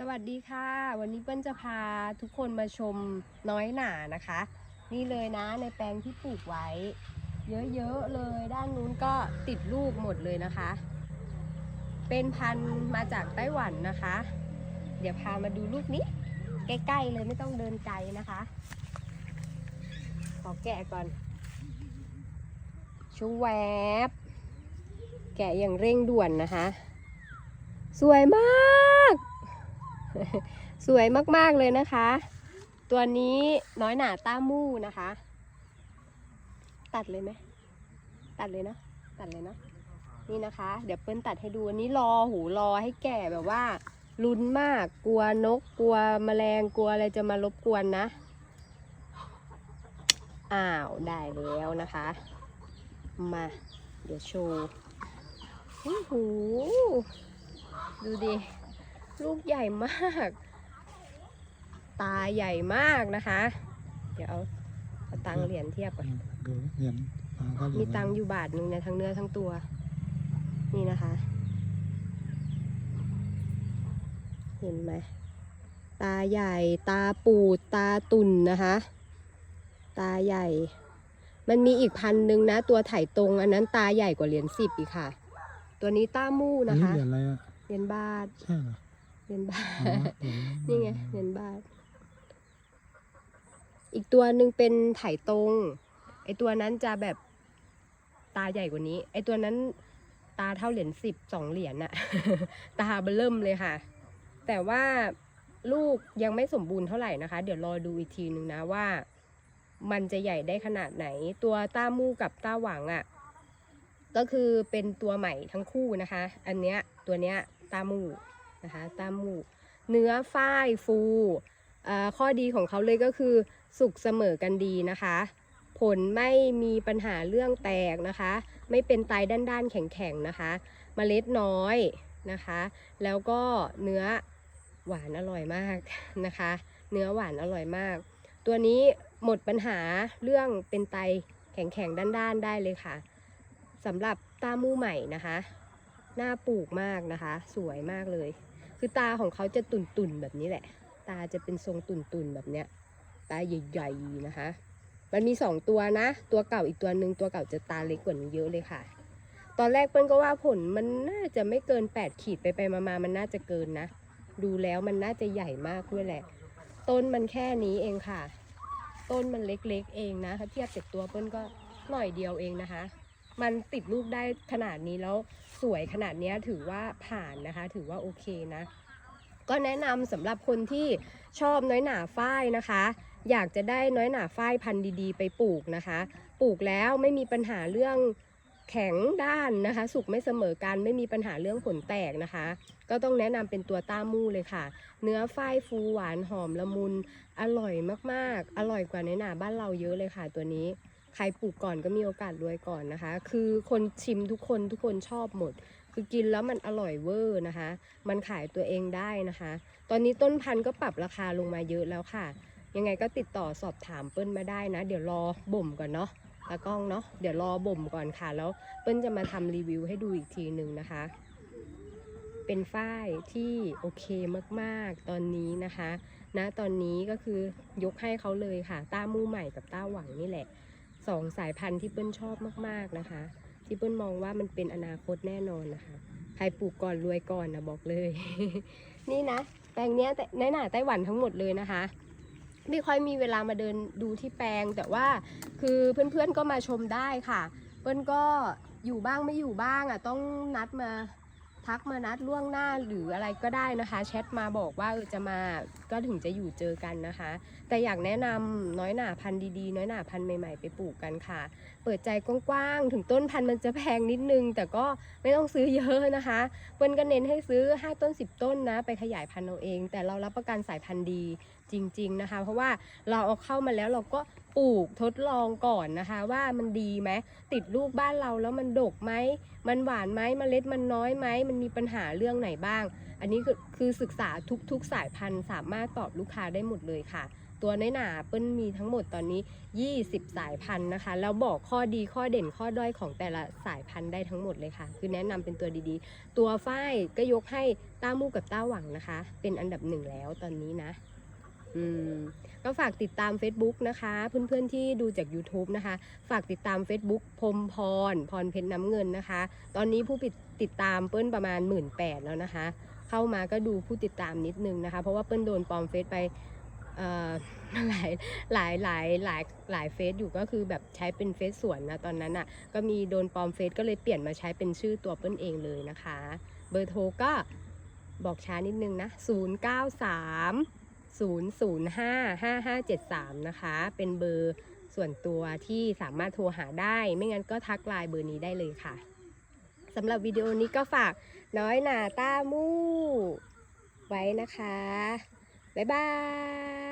สวัสดีค่ะ วันนี้เปิ้ลจะพาทุกคนมาชมน้อยหนานะคะ นี่เลยนะในแปลงที่ปลูกไว้ เยอะๆเลยด้านนู้นก็ติดลูกหมดเลยนะคะ เป็นพันธุ์มาจากไต้หวันนะคะ เดี๋ยวพามาดูลูกนี้ ใกล้ๆเลยไม่ต้องเดินไกลนะคะ ขอแกะก่อนชูแวบ แกะอย่างเร่งด่วนนะคะ สวยมาก สวยมากๆเลยนะคะ ตัวนี้น้อยหนาต้ามู่นะคะ ตัดเลยไหมตัดเลยนะตัดเลยนะนี่นะคะ เดี๋ยวเปิ้ลตัดให้ดูอันนี้รอหูรอให้แก่แบบว่าลุ้นมากกลัวนกกลัวแมลงกลัวอะไรจะมารบกวนนะ อ้าวได้แล้วนะคะ มา เดี๋ยวโชว์โอ้โหดูดิ ลูกใหญ่มาก ตาใหญ่มากนะคะ เดี๋ยวเอาเอาตังค์เหรียญเทียบก่อนดูเหรียญตาก็เหรียญมีตังค์อยู่บาทหนึ่งในทั้งเนื้อทั้งตัว นี่นะคะ เห็นไหมตาใหญ่ตาปูดตาตุ่นนะคะ ตาใหญ่ มันมีอีกพันหนึ่งนะ ตัวไถ่ตรง อันนั้นตาใหญ่กว่าเหรียญสิบอีกค่ะ ตัวนี้ต้ามู่อันนะนี้คะเหรียญอะไรอะเหรียญบาทใช่เหรอ เหรียญบาอ๋อทเหรียญนี่ไงเหรียญบาท อีกตัวหนึ่งเป็นไถตรง ไอตัวนั้นจะแบบตาใหญ่กว่านี้ ไอตัวนั้นตาเท่าเหรียญสิบสองเหรียญน่ะ ตาเบลเริ่มเลยค่ะ แต่ว่าลูกยังไม่สมบูรณ์เท่าไหร่นะคะ เดี๋ยวรอดูอีกทีนึงนะว่า มันจะใหญ่ได้ขนาดไหน ตัวต้ามู่กับต้าหวังอะ่ะ ก็คือเป็นตัวใหม่ทั้งคู่นะคะ อันเนี้ยตัวเนี้ยต้ามู่ นะคะตามู่เนื้อฝ้ายฟูข้อดีของเขาเลยก็คือสุกเสมอกันดีนะคะ ผลไม่มีปัญหาเรื่องแตกนะคะ ไม่เป็นไตด้านๆแข็งๆนะคะเมล็ดน้อยนะคะ แล้วก็เนื้อหวานอร่อยมากนะคะ เนื้อหวานอร่อยมาก ตัวนี้หมดปัญหาเรื่องเป็นไตแข็งๆด้านๆได้เลยค่ะสำหรับตามูใหม่นะคะ หน้าปลูกมากนะคะ สวยมากเลย คือตาของเขาจะตุ่นๆแบบนี้แหละ ตาจะเป็นทรงตุ่นๆแบบเนี้ย ตาใหญ่ๆนะคะ มันมีสองตัวนะ ตัวเก่าอีกตัวหนึ่งตัวเก่าจะตาเล็กกว่านี้เยอะเลยค่ะ ตอนแรกเปิ้ลก็ว่าผลมันน่าจะไม่เกิน 8 ขีดไปไปๆมาๆมันน่าจะเกินนะ ดูแล้วมันน่าจะใหญ่มากด้วยแหละ ต้นมันแค่นี้เองค่ะ ต้นมันเล็กๆเองนะ ถ้าเทียบจากตัวเปิ้ลก็หน่อยเดียวเองนะคะ มันติดลูกได้ขนาดนี้แล้วสวยขนาดนี้ถือว่าผ่านนะคะ ถือว่าโอเคนะ ก็แนะนำสำหรับคนที่ชอบน้อยหนาฝ้ายนะคะ อยากจะได้น้อยหนาฝ้ายพันธุ์ดีๆ ไปปลูกนะคะ ปลูกแล้วไม่มีปัญหาเรื่องแข็งด้านนะคะ สุกไม่เสมอกันไม่มีปัญหาเรื่องผลแตกนะคะ ก็ต้องแนะนำเป็นตัวต้ามู่เลยค่ะ เนื้อฝ้ายฟูหวานหอมละมุน อร่อยมากๆ อร่อยกว่าในหนาบ้านเราเยอะเลยค่ะตัวนี้ ใครปลูกก่อนก็มีโอกาสรวยก่อนนะคะ คือคนชิมทุกคนทุกคนชอบหมด คือกินแล้วมันอร่อยเวอร์นะคะ มันขายตัวเองได้นะคะ ตอนนี้ต้นพันธุ์ก็ปรับราคาลงมาเยอะแล้วค่ะ ยังไงก็ติดต่อสอบถามเปิ้ลมาได้นะ เดี๋ยวรอบ่มก่อนเนาะตากล้องเนาะเดี๋ยวรอบ่มก่อนค่ะ แล้วเปิ้ลจะมาทำรีวิวให้ดูอีกทีหนึ่งนะคะ เป็นฝ้ายที่โอเคมากๆ ตอนนี้นะคะณตอนนี้ก็คือยกให้เขาเลยค่ะ ต้ามู่ใหม่กับต้าหวังนี่แหละ สองสายพันธุ์ที่เปิ้ลชอบมากๆนะคะ ที่เปิ้ลมองว่ามันเป็นอนาคตแน่นอนนะคะ ใครปลูกก่อนรวยก่อนนะบอกเลย นี่นะแปลงเนี้ยในหน้าไต้หวันทั้งหมดเลยนะคะ ไม่ค่อยมีเวลามาเดินดูที่แปลง แต่ว่าคือเพื่อนๆก็มาชมได้ค่ะ เปิ้ลก็อยู่บ้างไม่อยู่บ้างอะต้องนัดมา ทักมานัดล่วงหน้าหรืออะไรก็ได้นะคะแชทมาบอกว่าเออจะมาก็ถึงจะอยู่เจอกันนะคะ แต่อยากแนะนำน้อยหนาพันธุ์ดีๆ น้อยหนาพันธุ์ใหม่ๆไปปลูกกันค่ะ เปิดใจกว้างๆถึงต้นพันธุ์มันจะแพงนิดนึง แต่ก็ไม่ต้องซื้อเยอะนะคะเปิ้ลก็เน้นให้ซื้อ 5 ต้น 10 ต้นนะ ไปขยายพันธุ์เอาเอง แต่เรารับประกันสายพันธุ์ดีจริง ๆนะคะ เพราะว่าเราเอาเข้ามาแล้วเราก็ปลูกทดลองก่อนนะคะ ว่ามันดีไหมติดลูกบ้านเราแล้วมันดกไหมมันหวานไหมเมล็ดมันน้อยไหมมันมีปัญหาเรื่องไหนบ้าง อันนี้คือศึกษาทุกๆสายพันธุ์ สามารถตอบลูกค้าได้หมดเลยค่ะ ตัวน้อยหนาเปิ้ลมีทั้งหมดตอนนี้ 20 สายพันธุ์นะคะ แล้วบอกข้อดีข้อเด่นข้อด้อยของแต่ละสายพันธุ์ได้ทั้งหมดเลยค่ะ คือแนะนำเป็นตัวดีๆ ตัวฝ้ายก็ยกให้ต้ามู่กับต้าหวังนะคะ เป็นอันดับหนึ่งแล้วตอนนี้นะ อืมก็ฝากติดตาม Facebook นะคะ เพื่อนๆที่ดูจาก YouTube นะคะ ฝากติดตาม Facebook พรมพร พรเพชรน้ำเงินนะคะ ตอนนี้ผู้ติดตามเปิ้ลประมาณ 1 8ื่นแล้วนะคะ เข้ามาก็ดูผู้ติดตามนิดนึงนะคะ เพราะว่าเปิ้ลโดนปลอมเฟซไปหลายหลายหลายหลายหลายเฟซอยู่ก็คือแบบใช้เป็นเฟซส่วนนะตอนนั้นอะ่ะก็มีโดนปลอมเฟซก็เลยเปลี่ยนมาใช้เป็นชื่อตัวเปิ้ลเองเลยนะคะ เบอร์โทรก็บอกช้านิดนึงนะ 093 005 5573 นะคะ เป็นเบอร์ส่วนตัวที่สามารถโทรหาได้ ไม่งั้นก็ทักไลน์เบอร์นี้ได้เลยค่ะสำหรับวิดีโอนี้ก็ฝากน้อยหนาต้ามู่ ไว้นะคะ บ๊ายบาย